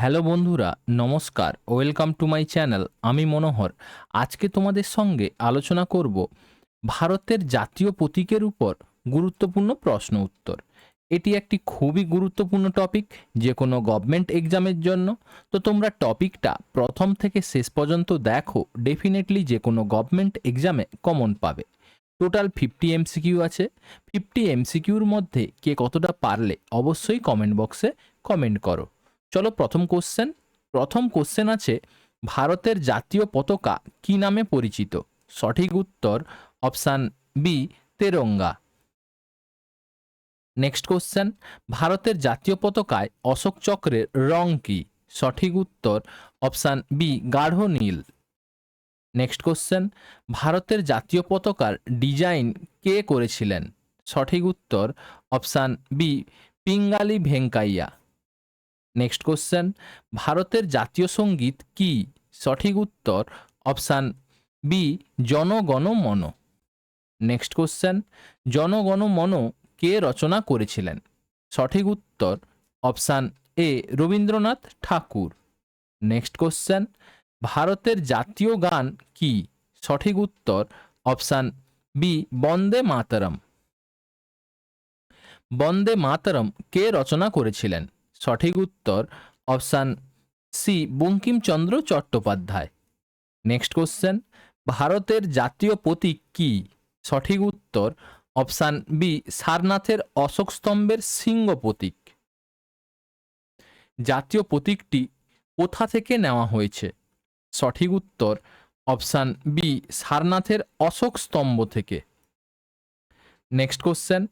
Hello বন্ধুরা, নমস্কার। Welcome to my channel, আমি মনোহর। আজকে তোমাদের সঙ্গে আলোচনা করব ভারতের জাতীয় প্রতীকের উপর গুরুত্বপূর্ণ প্রশ্ন উত্তর। এটি একটি খুবই গুরুত্বপূর্ণ টপিক যে কোনো গভর্নমেন্ট এক্সামের জন্য। তো তোমরা টপিকটা প্রথম থেকে শেষ পর্যন্ত দেখো ডেফিনেটলি যে কোনো গভর্নমেন্ট এক্সামে কমন পাবে। টোটাল ফিফটি এমসিকিউ আছে। ফিফটি এমসিকিউর মধ্যে কে কতটা পারলে, অবশ্যই কমেন্ট বক্সে কমেন্ট করো। চলো প্রথম কোশ্চেন প্রথম কোশ্চেন আছে, ভারতের জাতীয় পতাকা কি নামে পরিচিত? সঠিক উত্তর option B Tiranga. Next question ভারতের জাতীয় পতাকায় অশোক চক্রের রং কি? সঠিক উত্তর অপশান বি গাঢ় নীল। নেক্সট কোশ্চেন ভারতের জাতীয় পতাকার ডিজাইন কে করেছিলেন? সঠিক উত্তর option B Pingali Venkayya. Next question ভারতের জাতীয় সংগীত কি? সঠিক উত্তর অপশান বি জনগণ মন নেক্সট কোশ্চেন জনগণ মন কে রচনা করেছিলেন? সঠিক উত্তর option A Rabindranath Thakur. Next question ভারতের জাতীয় গান কি? সঠিক উত্তর অপশান বি বন্দে মাতরম। বন্দে মাতরম কে রচনা করেছিলেন? সঠিক উত্তর option C, Bankimchandra Chattopadhyay. Next question, ভারতের জাতীয় প্রতীক কি? সঠিক উত্তর অপশান বি, সারনাথের অশোক স্তম্ভের সিংহ প্রতীক। জাতীয় প্রতীকটি কোথা থেকে নেওয়া হয়েছে? সঠিক উত্তর অপশান বি, সারনাথের অশোক স্তম্ভ থেকে। নেক্সট কোশ্চেন,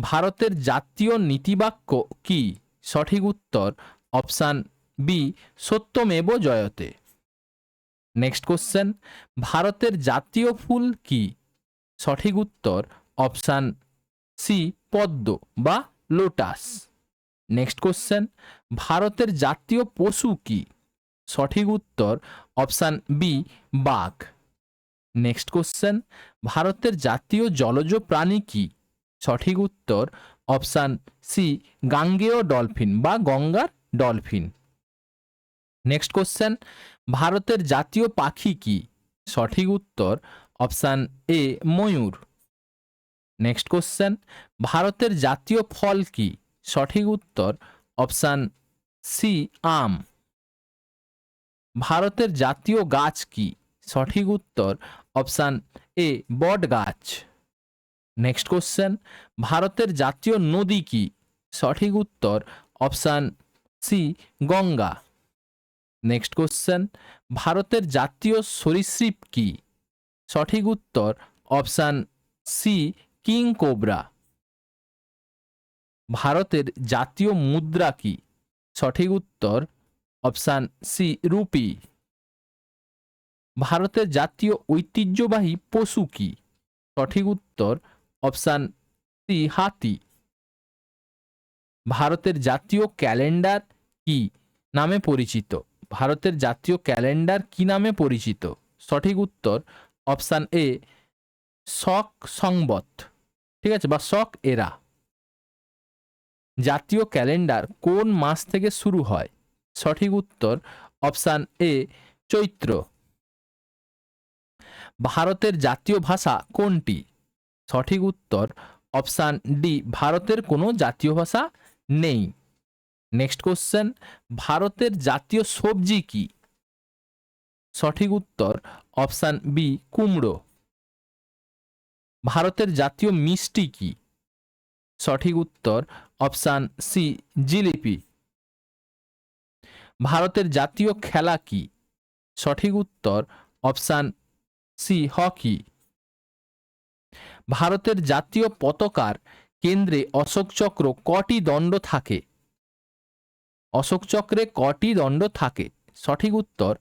ভারতের জাতীয় নীতিবাক্য কি? সঠিক উত্তর option B, সত্যমেব Jayate. Next question, ভারতের জাতীয় ফুল কি? সঠিক উত্তর অপশান সি, পদ্ম বা লোটাস। নেক্সট কোশ্চেন, ভারতের জাতীয় পশু কি? সঠিক উত্তর অপশান বি, বাঘ। নেক্সট কোশ্চেন, ভারতের জাতীয় জলজ প্রাণী কি? সঠিক উত্তর অপশান সি গাঙ্গেয় ডলফিন বা গঙ্গার ডলফিন। নেক্সট কোশ্চেন ভারতের জাতীয় পাখি কি? সঠিক উত্তর অপশান এ ময়ূর। নেক্সট কোশ্চেন ভারতের জাতীয় ফল কি? সঠিক উত্তর অপশান সি আম। ভারতের জাতীয় গাছ কি? সঠিক উত্তর অপশান এ বট গাছ নেক্সট কোশ্চেন ভারতের জাতীয় নদী কি? সঠিক উত্তর option C Ganga. Next question ভারতের জাতীয় সরীসৃপ কি? সঠিক উত্তর অপশান সি কিং কোবরা। ভারতের জাতীয় মুদ্রা কি? সঠিক উত্তর অপশান সি রুপি। ভারতের জাতীয় ঐতিহ্যবাহী পশু কি? সঠিক উত্তর অপশান সি, হাতি। ভারতের জাতীয় ক্যালেন্ডার কি নামে পরিচিত? ভারতের জাতীয় ক্যালেন্ডার কি নামে পরিচিত? সঠিক উত্তর অপশান এ, শক সংবত ঠিক আছে, বা শক এরা। জাতীয় ক্যালেন্ডার কোন মাস থেকে শুরু হয়? সঠিক উত্তর অপশান এ, চৈত্র। ভারতের জাতীয় ভাষা কোনটি? সঠিক উত্তর অপশান ডি, ভারতের কোনো জাতীয় ভাষা নেই। নেক্সট কোশ্চেন, ভারতের জাতীয় সবজি কি? সঠিক উত্তর অপশান বি, কুমড়ো। ভারতের জাতীয় মিষ্টি কি? সঠিক উত্তর অপশান সি, জিলিপি। ভারতের জাতীয় খেলা কি? সঠিক উত্তর অপশান সি, হকি। ভারতের জাতীয় পতাকার কেন্দ্রে অশোক চক্র কটি দণ্ড থাকে? অশোক চক্রে কটি দণ্ড থাকে? সঠিক উত্তর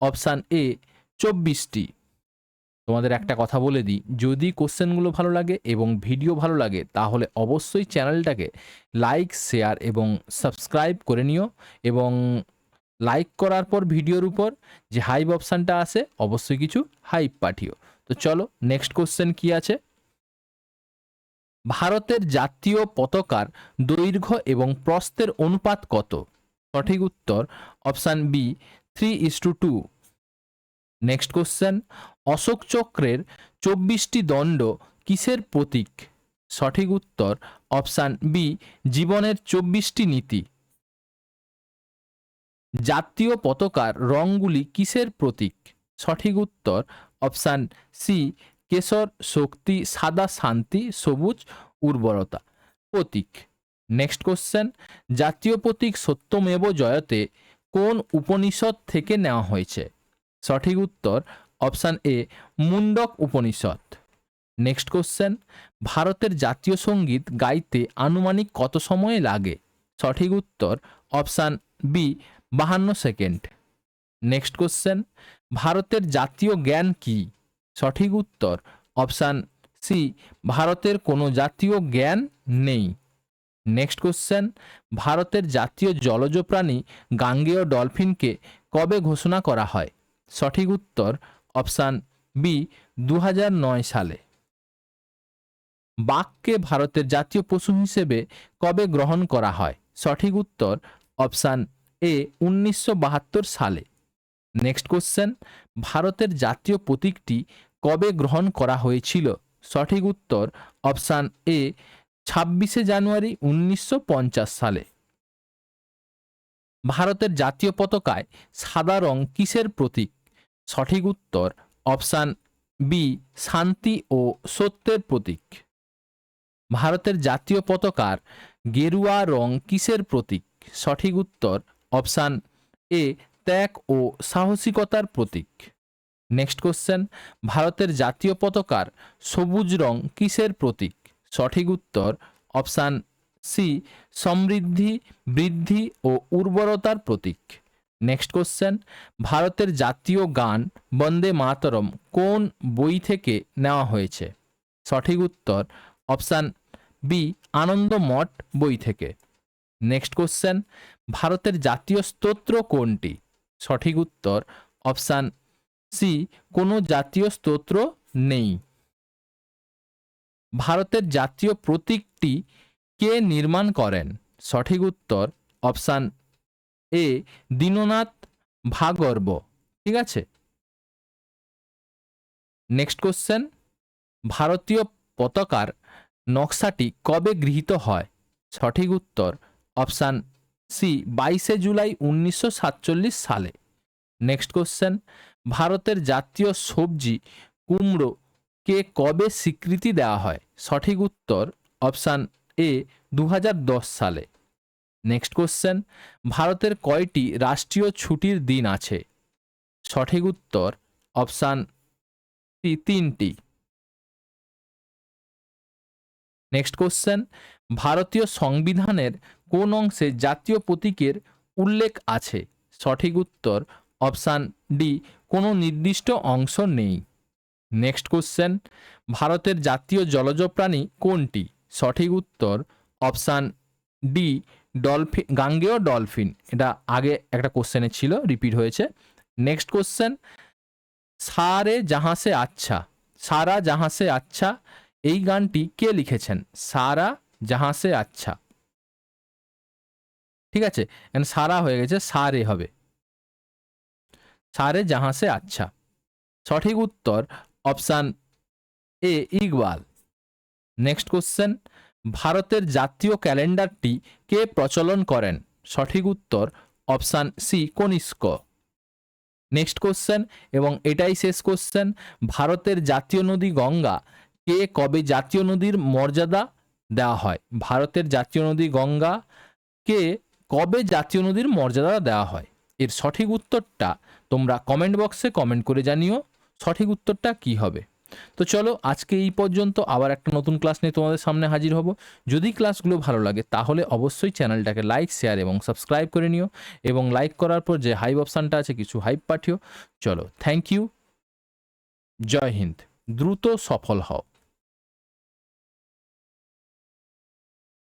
অপশান এ, চব্বিশটি। তোমাদের একটা কথা বলে দিই, যদি কোশ্চেনগুলো ভালো লাগে এবং ভিডিও ভালো লাগে, তাহলে অবশ্যই চ্যানেলটাকে লাইক, শেয়ার এবং সাবস্ক্রাইব করে নিও এবং লাইক করার পর ভিডিওর উপর যে হাইপ অপশানটা আছে, অবশ্যই কিছু হাইপ পাঠিও। তো চলো, নেক্সট কোশ্চেন কি আছে? ভারতের জাতীয় পতাকার দৈর্ঘ্য এবং প্রস্থের অনুপাত কত? সঠিক উত্তর, option B three is to two next question Ashok চক্রের চব্বিশটি দণ্ড কিসের প্রতীক? সঠিক উত্তর, অপশান বি জীবনের চব্বিশটি নীতি। জাতীয় পতাকার রঙগুলি কিসের প্রতীক? সঠিক উত্তর, অপশান সি কেশর, শক্তি, সাদা শান্তি, সবুজ উর্বরতা। প্রতীক। নেক্সট কোশ্চেন জাতীয় প্রতীক সত্যমেব জয়তে কোন উপনিষদ থেকে নেওয়া হয়েছে? সঠিক উত্তর option A Mundaka Upanishad. Next question ভারতের জাতীয় সংগীত গাইতে আনুমানিক কত সময় লাগে? সঠিক উত্তর অপশান বি বাহান্ন সেকেন্ড। নেক্সট কোশ্চেন ভারতের জাতীয় জ্ঞান কি? সঠিক উত্তর, অপশান সি, ভারতের কোনো জাতীয় জ্ঞান নেই। নেক্সট কোশ্চেন, ভারতের জাতীয় জলজ প্রাণী গাঙ্গেয় ডলফিনকে কবে ঘোষণা করা হয়? সঠিক উত্তর, অপশান বি দুহাজার নয় সালে। বাঘকে ভারতের জাতীয় পশু হিসেবে কবে গ্রহণ করা হয়? সঠিক উত্তর, অপশান এ উনিশশো বাহাত্তর সালে। নেক্সট কোশ্চেন, ভারতের জাতীয় প্রতীকটি কবে গ্রহণ করা হয়েছিল? সঠিক উত্তর অপশান এ, ছাব্বিশে জানুয়ারি উনিশশো পঞ্চাশ সালে। ভারতের জাতীয় পতাকায় সাদা রং কিসের প্রতীক? সঠিক উত্তর অপশান বি, শান্তি ও সত্যের প্রতীক। ভারতের জাতীয় পতাকার গেরুয়া রং কিসের প্রতীক? সঠিক উত্তর অপশান এ, ত্যাগ ও সাহসিকতার প্রতীক। নেক্সট কোশ্চেন ভারতের জাতীয় পতাকার সবুজ রং কিসের প্রতীক? সঠিক উত্তর অপশান সি সমৃদ্ধি, বৃদ্ধি ও উর্বরতার প্রতীক। নেক্সট কোশ্চেন ভারতের জাতীয় গান বন্দে মাতরম কোন বই থেকে নেওয়া হয়েছে? সঠিক উত্তর অপশান বি আনন্দ মঠ বই থেকে। নেক্সট কোশ্চেন ভারতের জাতীয় স্তোত্র কোনটি? সঠিক উত্তর অপশান সি, কোনো জাতীয় স্তোত্র নেই। ভারতের জাতীয় প্রতীকটি কে নির্মাণ করেন? সঠিক উত্তর, অপশান এ, দীননাথ ভাগর্ব। ঠিক আছে? নেক্সট কোশ্চেন, ভারতীয় পতাকার নকশাটি কবে গৃহীত হয়? সঠিক উত্তর, অপশান সি, বাইশে জুলাই উনিশশো সাতচল্লিশ সালে। নেক্সট কোশ্চেন ভারতের জাতীয় সবজি, কুমড়ো কে কবে স্বীকৃতি দেওয়া হয়? সঠিক উত্তর অপশান এ দু হাজার দশ সালে। নেক্সট কোশ্চেন, ভারতের কয়টি রাষ্ট্রীয় ছুটির দিন আছে? সঠিক উত্তর অপশান তিনটি। নেক্সট কোশ্চেন, ভারতীয় সংবিধানের কোন অংশে জাতীয় প্রতীকের উল্লেখ আছে? সঠিক উত্তর অপশান ডি কোনো নির্দিষ্ট অংশ নেই। নেক্সট কোশ্চেন ভারতের জাতীয় জলজ প্রাণী কোনটি? সঠিক উত্তর অপশান ডি ডলফিন গাঙ্গেয় ডলফিন এটা আগে একটা কোশ্চেনে ছিল রিপিট হয়েছে। নেক্সট কোশ্চেন সারে জাহাসে আচ্ছা। সারা জাহাসে আচ্ছা এই গানটি কে লিখেছেন? সারা জাহাসে আচ্ছা। ঠিক আছে? সারা হয়ে গেছে, সারে হবে। সারে জাহাসে আচ্ছা। সঠিক উত্তর option A Iqbal next question ভারতের জাতীয় ক্যালেন্ডারটি কে প্রচলন করেন? সঠিক উত্তর option C Kanishka. Next question এবং এটাই শেষ কোশ্চেন ভারতের জাতীয় নদী গঙ্গা কে কবে জাতীয় নদীর মর্যাদা দেওয়া হয়? ভারতের জাতীয় নদী গঙ্গা কে কবে জাতীয় নদীর মর্যাদা দেওয়া হয়? এর সঠিক উত্তরটা তোমরা কমেন্ট বক্সে কমেন্ট করে জানিও সঠিক উত্তরটা কি হবে। তো চলো আজকে এই পর্যন্ত আবার একটা নতুন ক্লাস নিয়ে তোমাদের সামনে হাজির হব। যদি ক্লাসগুলো ভালো লাগে তাহলে অবশ্যই চ্যানেলটাকে লাইক শেয়ার এবং সাবস্ক্রাইব করে নিও এবং লাইক করার পর যে হাইপ অপশানটা আছে কিছু হাইপ পাঠিও। চলো থ্যাংক ইউ জয় হিন্দ। দ্রুত সফল হও।